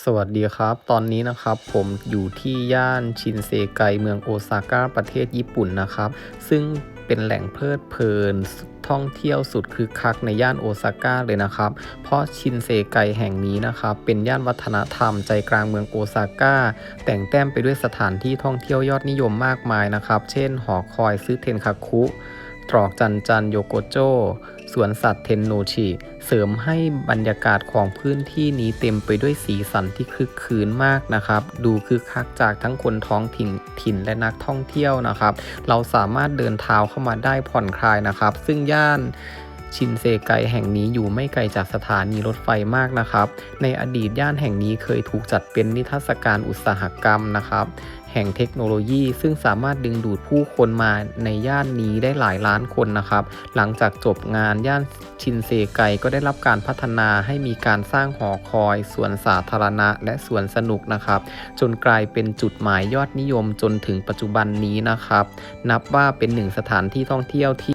สวัสดีครับ ตอนนี้นะครับผมอยู่ที่ย่านชินเซไกเมืองโอซาก้าประเทศญี่ปุ่นนะครับ ซึ่งเป็นแหล่งเพลิดเพลินท่องเที่ยวสุดคึกคักในย่านโอซาก้าเลยนะครับ เพราะชินเซไกแห่งนี้นะครับ เป็นย่านวัฒนธรรมใจกลางเมืองโอซาก้า แต่งแต้มไปด้วยสถานที่ท่องเที่ยวยอดนิยมมากมายนะครับ เช่น หอคอยซึเทนคาคุ ตรอกจันจันโยโกโจสวนสัตว์เทนโนชิ เสริมให้บรรยากาศของพื้นที่นี้เต็มไปด้วยสีสันที่คึกคืนมากนะครับ ดูคึกคักจากทั้งคนท้องถิ่นถิ่นและนักท่องเที่ยวนะครับ เราสามารถเดินเท้าเข้ามาได้ผ่อนคลายนะครับ ซึ่งย่าน ชินเซไกแห่งนี้อยู่ไม่ไกลจากสถานีรถไฟมากนะครับ ในอดีตย่านแห่งนี้เคยถูกจัดเป็นนิทรรศการอุตสาหกรรมนะครับ แห่งเทคโนโลยีซึ่งสามารถดึงดูดผู้คนมาในย่านนี้ได้หลายล้านคนนะครับ หลังจากจบงานย่านชินเซไกก็ได้รับการพัฒนาให้มีการสร้างหอคอยสวนสาธารณะ และสวนสนุกนะครับ จนกลายเป็นจุดหมายยอดนิยมจนถึงปัจจุบันนี้นะครับ นับว่าเป็นหนึ่งสถานที่ท่องเที่ยวที่